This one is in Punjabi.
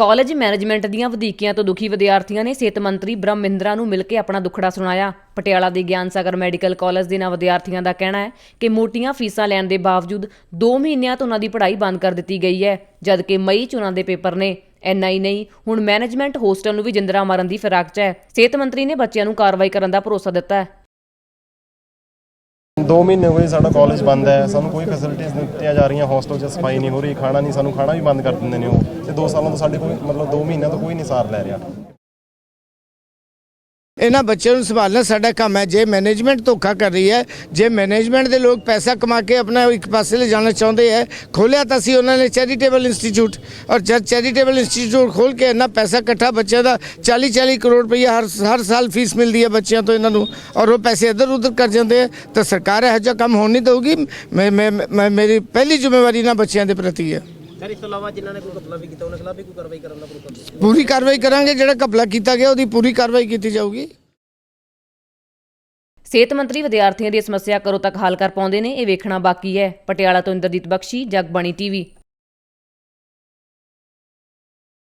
ਕਾਲਜ ਮੈਨੇਜਮੈਂਟ ਦੀਆਂ ਵਧੀਕੀਆਂ ਤੋਂ ਦੁਖੀ ਵਿਦਿਆਰਥੀਆਂ ਨੇ ਸਿਹਤ ਮੰਤਰੀ ਬ੍ਰਹਮ ਮਿੰਦਰਾ ਨੂੰ ਮਿਲ ਕੇ ਆਪਣਾ ਦੁੱਖੜਾ ਸੁਣਾਇਆ। ਪਟਿਆਲਾ ਦੇ ਗਿਆਨ ਸਾਗਰ ਮੈਡੀਕਲ ਕਾਲਜ ਦੇ ਇਹਨਾਂ ਵਿਦਿਆਰਥੀਆਂ ਦਾ ਕਹਿਣਾ ਹੈ ਕਿ ਮੋਟੀਆਂ ਫੀਸਾਂ ਲੈਣ ਦੇ ਬਾਵਜੂਦ 2 ਮਹੀਨਿਆਂ ਤੋਂ ਉਹਨਾਂ ਦੀ ਪੜ੍ਹਾਈ ਬੰਦ ਕਰ ਦਿੱਤੀ ਗਈ ਹੈ, ਜਦਕਿ ਮਈ 'ਚ ਉਹਨਾਂ ਦੇ ਪੇਪਰ ਨੇ। ਇੰਨਾ ਹੀ ਨਹੀਂ, ਹੁਣ ਮੈਨੇਜਮੈਂਟ ਹੋਸਟਲ ਨੂੰ ਵੀ ਜਿੰਦਰਾ ਮਾਰਨ ਦੀ ਫਿਰਾਕ 'ਚ ਹੈ। ਸਿਹਤ ਮੰਤਰੀ ਨੇ ਬੱਚਿਆਂ ਨੂੰ ਕਾਰਵਾਈ ਕਰਨ ਦਾ ਭਰੋਸਾ ਦਿੱਤਾ ਹੈ। 2 ਮਹੀਨੇ ਹੋਏ ਸਾਡਾ ਕਾਲਜ ਬੰਦ ਹੈ, ਸਾਨੂੰ ਕੋਈ ਫੈਸਿਲਿਟੀਆਂ ਦਿੱਤੀਆਂ ਜਾ ਰਹੀਆਂ ਹੋਸਟਲ 'ਚ ਸਫ਼ਾਈ ਨਹੀਂ ਹੋ ਰਹੀ, ਖਾਣਾ ਨਹੀਂ, ਸਾਨੂੰ ਖਾਣਾ ਵੀ ਬੰਦ ਕਰ ਦਿੰਦੇ ਨੇ ਉਹ। ਤੇ 2 ਸਾਲਾਂ ਤੋਂ ਸਾਡੇ ਕੋਈ, ਮਤਲਬ 2 ਮਹੀਨਿਆਂ ਤੋਂ ਕੋਈ ਨਹੀਂ ਸਾਰ ਲੈ ਰਿਹਾ। ਇਹਨਾਂ ਬੱਚਿਆਂ ਨੂੰ ਸੰਭਾਲਣਾ ਸਾਡਾ ਕੰਮ ਹੈ। ਜੇ ਮੈਨੇਜਮੈਂਟ ਧੋਖਾ ਕਰ ਰਹੀ ਹੈ ਜੇ ਮੈਨੇਜਮੈਂਟ ਦੇ ਲੋਕ ਪੈਸਾ ਕਮਾ ਕੇ ਆਪਣਾ ਇੱਕ ਪਾਸੇ ਲੈ ਜਾਣਾ ਚਾਹੁੰਦੇ ਹੈ ਖੋਲਿਆ ਤਾਂ ਸੀ ਉਹਨਾਂ ਨੇ ਚੈਰੀਟੇਬਲ ਇੰਸਟੀਚਿਊਟ ਔਰ ਜਦ ਚੈਰੀਟੇਬਲ ਇੰਸਟੀਚਿਊਟ ਖੋਲ ਕੇ ਇੰਨਾ ਪੈਸਾ ਇਕੱਠਾ ਬੱਚਿਆਂ ਦਾ 40 40 ਕਰੋੜ ਰੁਪਈਆ ਹਰ ਹਰ ਸਾਲ ਫੀਸ ਮਿਲਦੀ ਹੈ ਬੱਚਿਆਂ ਤੋਂ ਇਹਨਾਂ ਨੂੰ। ਔਰ ਉਹ ਪੈਸੇ ਇੱਧਰ ਉੱਧਰ ਕਰ ਜਾਂਦੇ ਤਾਂ ਸਰਕਾਰ ਇਹੋ ਜਿਹਾ ਕੰਮ ਹੋਣ ਨਹੀਂ ਦਊਗੀ। ਮੈਂ ਮੇਰੀ ਪਹਿਲੀ ਜ਼ਿੰਮੇਵਾਰੀ ਨਾ ਬੱਚਿਆਂ ਦੇ ਪ੍ਰਤੀ ਹੈ। ਸਰ ਇਸ ਤੋਂ ਇਲਾਵਾ ਜਿਨ੍ਹਾਂ ਨੇ ਕੋਈ ਘਪਲਾ ਵੀ ਕੀਤਾ ਉਹਨਾਂ ਖਿਲਾਫ ਵੀ ਕੋਈ ਕਾਰਵਾਈ ਕਰਨ ਦਾ ਭਰੋਸਾ ਦਿੱਤਾ ਪੂਰੀ ਕਾਰਵਾਈ ਕਰਾਂਗੇ ਜਿਹੜਾ ਘਪਲਾ ਕੀਤਾ ਗਿਆ ਉਹਦੀ ਪੂਰੀ ਕਾਰਵਾਈ ਕੀਤੀ ਜਾਊਗੀ। ਸਿਹਤ ਮੰਤਰੀ ਵਿਦਿਆਰਥੀਆਂ ਦੀ ਸਮੱਸਿਆ ਕਰੋ ਤੱਕ ਹੱਲ ਕਰ ਪਾਉਂਦੇ ਨੇ, ਇਹ ਵੇਖਣਾ ਬਾਕੀ ਹੈ। ਪਟਿਆਲਾ ਤੋਂ ਇੰਦਰਜੀਤ ਬਖਸ਼ੀ, ਜਗਬਾਣੀ ਟੀਵੀ